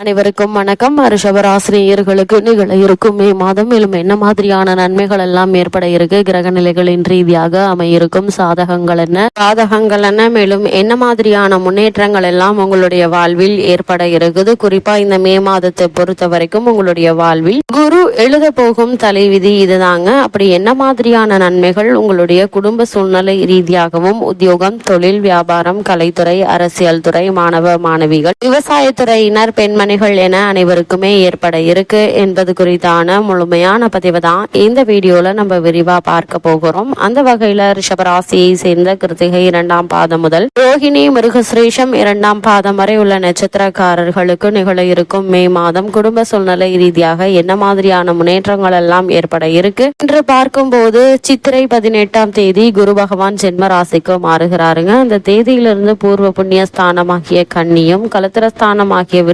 அனைவருக்கும் வணக்கம். ரிஷபராசினியர்களுக்கு நிகழ இருக்கும் மே மாதம் மேலும் என்ன மாதிரியான நன்மைகள் எல்லாம் ஏற்பட இருக்கு? கிரக நிலைகளின் ரீதியாக அமையிருக்கும் சாதகங்கள் என்ன? சாதகங்கள் என்ன? மேலும் என்ன மாதிரியான முன்னேற்றங்கள் எல்லாம் உங்களுடைய வாழ்வில் ஏற்பட இருக்குது? குறிப்பா இந்த மே மாதத்தை பொறுத்த வரைக்கும் உங்களுடைய வாழ்வில் குரு எழுத போகும் தலைவிதி இதுதாங்க. அப்படி என்ன மாதிரியான நன்மைகள் உங்களுடைய குடும்ப சூழ்நிலை ரீதியாகவும் உத்தியோகம் தொழில் வியாபாரம் கலைத்துறை அரசியல் துறை மாணவ மாணவிகள் விவசாயத்துறையினர் பெண்மணிகள் என அனைவருக்குமே ஏற்பட இருக்கு என்பது குறித்தான முழுமையான பதிவு தான். இந்த வீடியோல நம்ம விரிவா பார்க்க போகிறோம். அந்த வகையில ரிஷபராசியை சேர்ந்த கிருத்திகை இரண்டாம் பாதம் முதல் ரோஹிணி மிருகசிரேஷம் இரண்டாம் பாதம் வரை உள்ள நட்சத்திரக்காரர்களுக்கு நிகழ இருக்கும் மே மாதம் குடும்ப சூழ்நிலை ரீதியாக என்ன மாதிரியான முன்னேற்றங்கள் எல்லாம் ஏற்பட இருக்கு என்று பார்க்கும்போது சித்திரை பதினெட்டாம் தேதி குரு பகவான் ஜென்ம ராசிக்கு மாறுகிறாருங்க. அந்த தேதியிலிருந்து பூர்வ புண்ணிய ஸ்தானமாகிய கன்னியும் கலத்திரஸ்தானமாகிய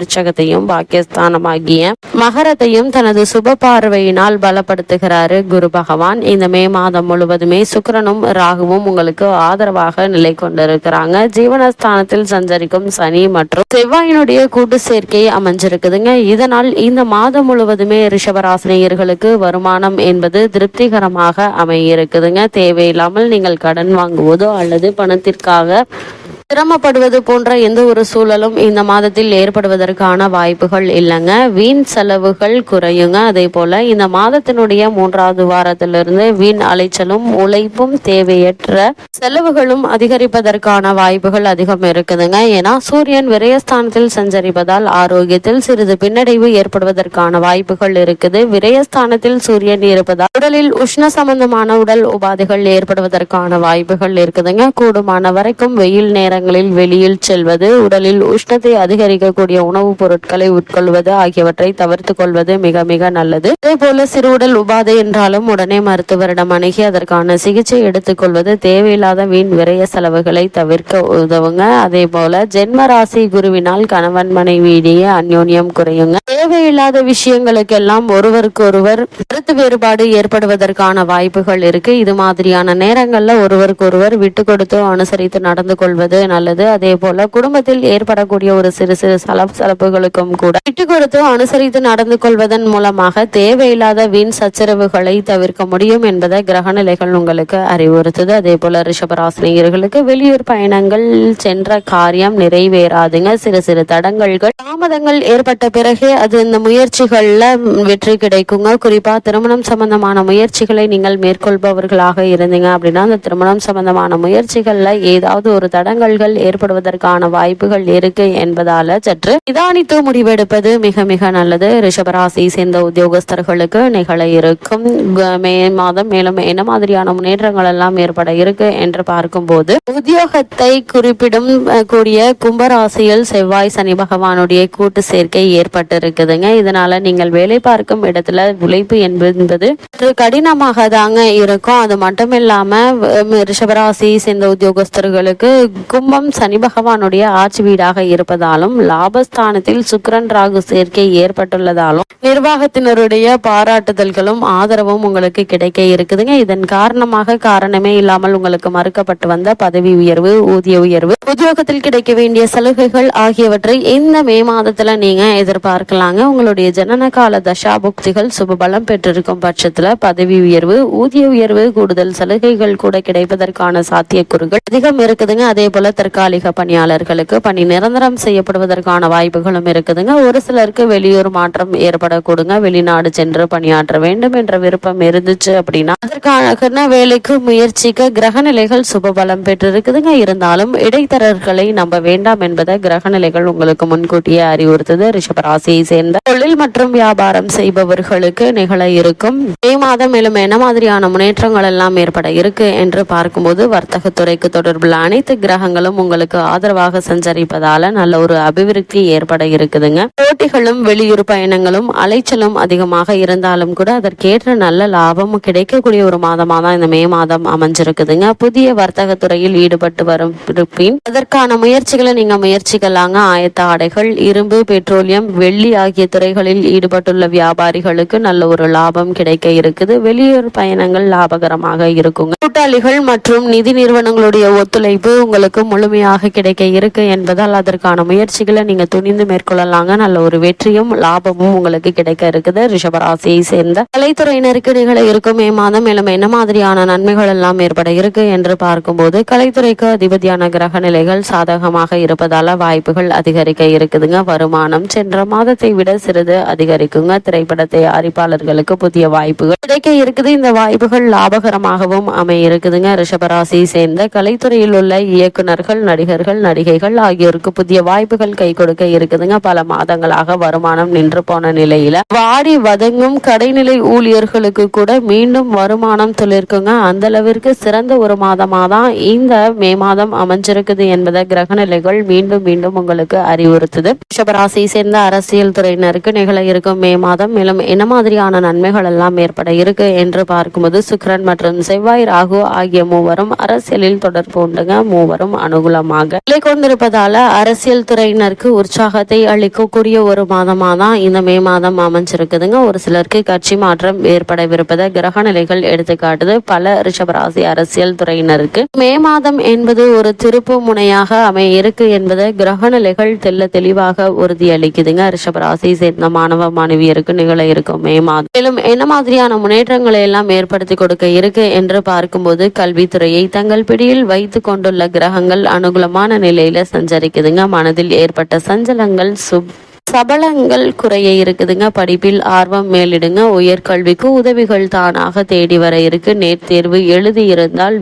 விருச்சகத்தையும் பாக்கியஸ்தானமாகிய மகரத்தையும் தனது சுப பார்வையினால் பலப்படுத்துகிறாரு குரு பகவான். இந்த மே மாதம் முழுவதுமே சுக்கிரனும் ராகுவும் உங்களுக்கு ஆதரவாக நிலை கொண்டிருக்கிறாங்க. ஜீவனஸ்தானத்தில் சஞ்சரிக்கும் சனி மற்றும் செவ்வாயினுடைய கூட்டு சேர்க்கை அமைஞ்சிருக்குதுங்க. இதனால் இந்த மாதம் முழுவதுமே ரிஷபராசினியர்களுக்கு வருமானம் என்பது திருப்திகரமாக அமையிருக்குதுங்க. தேவையில்லாமல் நீங்கள் கடன் வாங்குவதோ அல்லது பணத்திற்காக சிரமப்படுவது போன்ற எந்த ஒரு சூழலும் இந்த மாதத்தில் ஏற்படுவதற்கான வாய்ப்புகள் இல்லைங்க. வீண் செலவுகள் குறையுங்க. அதே போல இந்த மாதத்தினுடைய மூன்றாவது வாரத்திலிருந்து வீண் அலைச்சலும் உழைப்பும் தேவையற்ற செலவுகளும் அதிகரிப்பதற்கான வாய்ப்புகள் அதிகம் இருக்குதுங்க. ஏன்னா சூரியன் விரயஸ்தானத்தில் சஞ்சரிப்பதால் ஆரோக்கியத்தில் சிறிது பின்னடைவு ஏற்படுவதற்கான வாய்ப்புகள் இருக்குது. விரயஸ்தானத்தில் சூரியன் இருப்பதால் உடலில் உஷ்ண சம்பந்தமான உடல் உபாதைகள் ஏற்படுவதற்கான வாய்ப்புகள் இருக்குதுங்க. கூடுமான வரைக்கும் வெயில் நேரங்களில் வெளியில் செல்வது உடலில் உஷ்ணத்தை அதிகரிக்கக்கூடிய உணவுப் பொருட்களை உட்கொள்வது ஆகியவற்றை தவிர்த்து கொள்வது மிக மிக நல்லது. அதே போல சிறு உடல் உபாதை என்றாலும் உடனே மருத்துவரிடம் அணுகி அதற்கான சிகிச்சை எடுத்துக்கொள்வது தேவையில்லாத வீண் விரய செலவுகளை தவிர்க்க உதவுங்க. அதே போல ஜென்ம ராசி குருவினால் கணவன் மனைவியிடையே அந்யோன்யம் குறையுங்க. தேவையில்லாத விஷயங்களுக்கெல்லாம் ஒருவருக்கு ஒருவர் கருத்து வேறுபாடு ஏற்படுவதற்கான வாய்ப்புகள் இருக்கு. இது மாதிரியான நேரங்கள்ல ஒருவருக்கு ஒருவர் விட்டு கொடுத்து அனுசரித்து நடந்து கொள்வது நல்லது. அதே போல குடும்பத்தில் ஏற்படக்கூடிய ஒரு சிறு சிறு சலப் சலப்புகளுக்கும் கூட விட்டு கொடுத்து அனுசரித்து நடந்து கொள்வதன் மூலமாக தேவையில்லாத வீண் சச்சரவுகளை தவிர்க்க முடியும் என்பதை கிரக நிலைகள் உங்களுக்கு அறிவுறுத்துது. அதே போல ரிஷபராசினியர்களுக்கு வெளியூர் பயணங்கள் சென்ற காரியம் நிறைவேறாதுங்க. சிறு சிறு தடங்கல்கள் தாமதங்கள் ஏற்பட்ட பிறகு அது இந்த முயற்சிகள்ல வெற்றி கிடைக்குங்க. குறிப்பா திருமணம் சம்பந்தமான முயற்சிகளை நீங்கள் மேற்கொள்பவர்களாக இருந்தீங்க அப்படின்னா அந்த திருமணம் சம்பந்தமான முயற்சிகள்ல ஏதாவது ஒரு தடங்கள் சிக்கல்கள் ஏற்படுவதற்கான வாய்ப்புகள் இருக்கு என்பதால சற்று நிதானித்து முடிவெடுப்பது மிக மிக நல்லது. ரிஷபராசி சேர்ந்த உத்தியோகஸ்தர்களுக்கு நிகழ இருக்கும். மே மாதம் மேலும் என்ன மாதிரியான முன்னேற்றங்கள் எல்லாம் ஏற்பட இருக்கு என்று பார்க்கும்போது உத்தியோகத்தை குறிப்பிடும் கூடிய கும்பராசியில் செவ்வாய் சனி பகவானுடைய கூட்டு சேர்க்கை ஏற்பட்டு இருக்குதுங்க இதனால நீங்கள் வேலை பார்க்கும் இடத்துல உழைப்பு என்பது சற்று கடினமாக தாங்க இருக்கும். அது மட்டும் இல்லாம ரிஷபராசி சேர்ந்த உத்தியோகஸ்தர்களுக்கு கும்பம் சனி பகவானுடைய ஆட்சி வீடாக இருப்பதாலும் லாபஸ்தானத்தில் சுக்கிரன் ராகு சேர்க்கை ஏற்பட்டுள்ளதாலும் நிர்வாகத்தினருடைய பாராட்டுதல்களும் ஆதரவும் உங்களுக்கு கிடைக்க இருக்குதுங்க. இதன் காரணமாக காரணமே இல்லாமல் உங்களுக்கு மறுக்கப்பட்டு வந்த பதவி உயர்வு ஊதிய உயர்வு உத்தியோகத்தில் கிடைக்க வேண்டிய சலுகைகள் ஆகியவற்றை இந்த மே மாதத்துல நீங்க எதிர்பார்க்கலாங்க. உங்களுடைய ஜனன கால தசா புக்திகள் சுபபலம் பெற்றிருக்கும் பட்சத்துல பதவி உயர்வு ஊதிய உயர்வு கூடுதல் சலுகைகள் கூட கிடைப்பதற்கான சாத்தியக்கூறுகள் அதிகம் இருக்குதுங்க. அதே போல தற்காலிக பணியாளர்களுக்கு பணி நிரந்தரம் செய்யப்படுவதற்கான வாய்ப்புகளும் இருக்குதுங்க. ஒரு சிலருக்கு வெளியூர் மாற்றம் ஏற்படக்கூடுங்க. வெளிநாடு சென்று பணியாற்ற வேண்டும் என்ற விருப்பம் இருந்துச்சு அப்படின்னா அதற்கான வேலைக்கு முயற்சிக்க கிரக நிலைகள் சுபபலம் பெற்றிருக்குதுங்க. இருந்தாலும் இடைத்தரர்களை நம்ப வேண்டாம் என்பதை கிரகநிலைகள் உங்களுக்கு முன்கூட்டியே அறிவுறுத்துது. ரிஷபராசியை சேர்ந்த தொழில் மற்றும் வியாபாரம் செய்பவர்களுக்கு நிகழ இருக்கும். மே மாதம் மேலும் என்ன மாதிரியான முன்னேற்றங்கள் எல்லாம் ஏற்பட இருக்கு என்று பார்க்கும்போது வர்த்தகத்துறைக்கு தொடர்புள்ள அனைத்து கிரகங்களும் உங்களுக்கு ஆதரவாக சஞ்சரிப்பதால நல்ல ஒரு அபிவிருத்தி ஏற்பட இருக்குதுங்க. போட்டிகளும் வெளியூர் பயணங்களும் அலைச்சலும் அதிகமாக இருந்தாலும் கூட அதற்கேற்ற நல்ல லாபம் கிடைக்கக்கூடிய ஒரு மாதமா தான் இந்த மே மாதம் அமைஞ்சிருக்குதுங்க. புதிய வர்த்தக துறையில் ஈடுபட்டு வரும் இருப்பின் அதற்கான முயற்சிகளை நீங்க முயற்சிக்கலாங்க. ஆயத்த ஆடைகள் இரும்பு பெட்ரோலியம் வெள்ளி ஆகிய துறைகளில் ஈடுபட்டுள்ள வியாபாரிகளுக்கு நல்ல ஒரு லாபம் கிடைக்க இருக்குது. வெளியூர் பயணங்கள் லாபகரமாக இருக்குங்க. கூட்டாளிகள் மற்றும் நிதி நிறுவனங்களுடைய ஒத்துழைப்பு உங்களுக்கு முழுமையாக கிடைக்க இருக்கு என்பதால் அதற்கான முயற்சிகளை நீங்க துணிந்து மேற்கொள்ளலாங்க. நல்ல ஒரு வெற்றியும் லாபமும் உங்களுக்கு கிடைக்க இருக்குது. ரிஷபராசியை சேர்ந்த கலைத்துறையினருக்கு நிகழ இருக்கும். மே மாதம் மேலும் என்ன மாதிரியான நன்மைகள் எல்லாம் ஏற்பட இருக்கு என்று பார்க்கும்போது கலைத்துறைக்கு அதிபதியான கிரக நிலைகள் சாதகமாக இருப்பதால வாய்ப்புகள் அதிகரிக்க இருக்குதுங்க. வருமானம் சென்ற மாதத்தை விட சிறிது அதிகரிக்குங்க. திரைப்பட தயாரிப்பாளர்களுக்கு புதிய வாய்ப்புகள் கிடைக்க இருக்குது. இந்த வாய்ப்புகள் லாபகரமாகவும் அமைய இருக்குதுங்க. ரிஷபராசியை சேர்ந்த கலைத்துறையில் உள்ள இயக்குனர் நடிகர்கள் நடிகைகள் ஆகியோருக்கு புதிய வாய்ப்புகள் கை கொடுக்க இருக்குதுங்க. பல மாதங்களாக வருமானம் நின்று போன நிலையில. வாடி வதங்கும் கடைநிலை ஊழியர்களுக்கு கூட மீண்டும் வருமானம் துளிர்க்குங்க. அந்த அளவிற்கு சிறந்த ஒரு மாதமா தான் இந்த மே மாதம் அமைஞ்சிருக்குது என்பதை கிரகநிலைகள் மீண்டும் மீண்டும் உங்களுக்கு அறிவுறுத்துது. ரிஷபராசியை சேர்ந்த அரசியல் துறையினருக்கு நிகழ இருக்கும் மே மாதம் மேலும் என்ன மாதிரியான நன்மைகள் எல்லாம் ஏற்பட இருக்கு என்று பார்க்கும்போது சுக்ரன் மற்றும் செவ்வாய் ராகு ஆகிய மூவரும் அரசியலில் தொடர்பு உண்டுங்க. மூவரும் அனுகூலமாக நிலை கொண்டிருப்பதால அரசியல் துறையினருக்கு உற்சாகத்தை அளிக்கக்கூடிய ஒரு மாதமா தான் இந்த மே மாதம் அமைஞ்சிருக்குதுங்க. ஒரு சிலருக்கு கட்சி மாற்றம் ஏற்படவிருப்பதை கிரக நிலைகள் எடுத்துக்காட்டுது பல ரிஷபராசி அரசியல் துறையினருக்கு மே மாதம் என்பது ஒரு திருப்பு முனையாக அமைய இருக்கு என்பதை கிரக நிலைகள் தெல்ல தெளிவாக உறுதியளிக்குதுங்க. ரிஷபராசி சேர்ந்த மாணவ மாணவியருக்கு நிகழ இருக்கும் மே மாதம். மேலும் என்ன மாதிரியான முன்னேற்றங்களை எல்லாம் ஏற்படுத்தி கொடுக்க இருக்கு என்று பார்க்கும்போது கல்வித்துறையை தங்கள் பிடியில் வைத்து கொண்டுள்ள கிரகங்கள் அனுகூலமான நிலையில் சஞ்சரிக்குதுங்க. மனதில் ஏற்பட்ட சஞ்சலங்கள் சுப் சபலங்கள் குறைய இருக்குதுங்க. படிப்பில் ஆர்வம் மேலிடுங்க. உயர்கல்விக்கு உதவிகள் தானாக தேடி வர இருக்கு. நேட் தேர்வு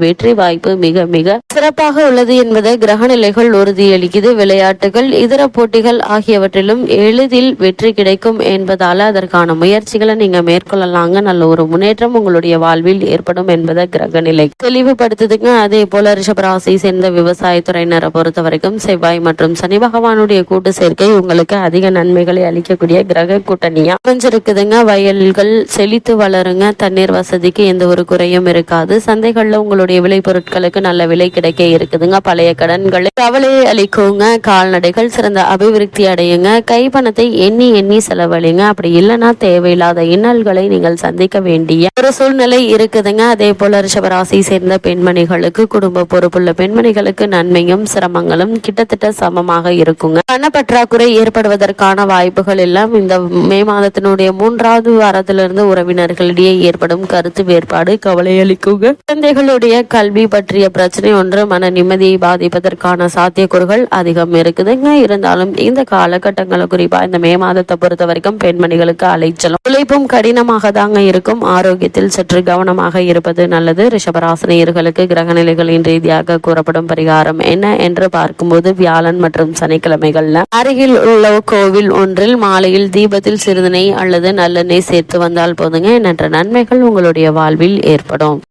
வெற்றி வாய்ப்பு மிக மிக சிறப்பாக உள்ளது என்பதை கிரகநிலைகள் உறுதியளிக்குது. விளையாட்டுகள் இதர போட்டிகள் ஆகியவற்றிலும் எளிதில் வெற்றி கிடைக்கும் என்பதால அதற்கான முயற்சிகளை நீங்க மேற்கொள்ளலாங்க. நல்ல ஒரு முன்னேற்றம் உங்களுடைய வாழ்வில் ஏற்படும் என்பதை கிரகநிலை தெளிவுபடுத்துதுங்க. அதே போல ரிஷபராசி சேர்ந்த விவசாயத்துறையினரை பொறுத்த வரைக்கும் செவ்வாய் மற்றும் சனி பகவானுடைய கூட்டு சேர்க்கை உங்களுக்கு அதிக நன்மைகளை அளிக்கக்கூடிய கிரக கூட்டணியா அமைஞ்சிருக்குதுங்க வயல்கள் செழித்து வளருங்க தண்ணீர் வசதிக்கு எந்த ஒரு குறையும் இருக்காது. சந்தைகள்ல உங்களுடைய விளை பொருட்களுக்கு நல்ல விலை கிடைக்க இருக்குதுங்க பழைய கடன்களை கவலையை அளிக்குங்க கால்நடைகள் சிறந்த அபிவிருத்தி அடையுங்க கைப்பணத்தை எண்ணி எண்ணி செலவழிங்க. அப்படி இல்லைன்னா தேவையில்லாத இன்னல்களை நீங்கள் சந்திக்க வேண்டிய ஒரு சூழ்நிலை இருக்குதுங்க. அதே போல ரிஷபராசி சேர்ந்த பெண்மணிகளுக்கு குடும்ப பொறுப்புள்ள பெண்மணிகளுக்கு நன்மையும் சிரமங்களும் கிட்டத்தட்ட சமமாக இருக்குங்க. பண பற்றாக்குறை ஏற்படுவதற்கான வாய்ப்புகள் எல்லாம் இந்த மே மாதத்தினுடைய மூன்றாவது வாரத்திலிருந்து உறவினர்களிடையே ஏற்படும் கருத்து வேறுபாடு. கவலை குழந்தைகளுடைய கல்வி பற்றிய பிரச்சனை ஒன்று மன நிம்மதியை பாதிப்பதற்கான சாத்தியக்கூறுகள் அதிகம் இருக்குதுங்க. இருந்தாலும் இந்த காலகட்டங்களை குறிப்பா இந்த மே மாதத்தை பொறுத்த வரைக்கும் பெண்மணிகளுக்கு அலைச்சலும் உழைப்பும் கடினமாக தாங்க இருக்கும். ஆரோக்கியத்தில் சற்று கவனமாக இருப்பது நல்லது. ரிஷபராசினியர்களுக்கு கிரகநிலைகளின் ரீதியாக கூறப்படும் பரிகாரம் என்ன என்று பார்க்கும்போது வியாழன் மற்றும் சனிக்கிழமைகள்ல அருகில் உள்ள கோவில் ஒன்றில் மாலையில் தீபத்தில் சிறிதனை அல்லது நல்லெண்ணெய் சேர்த்து வந்தால் போதுங்க. எண்ணற்ற நன்மைகள் உங்களுடைய வாழ்வில் ஏற்படும்.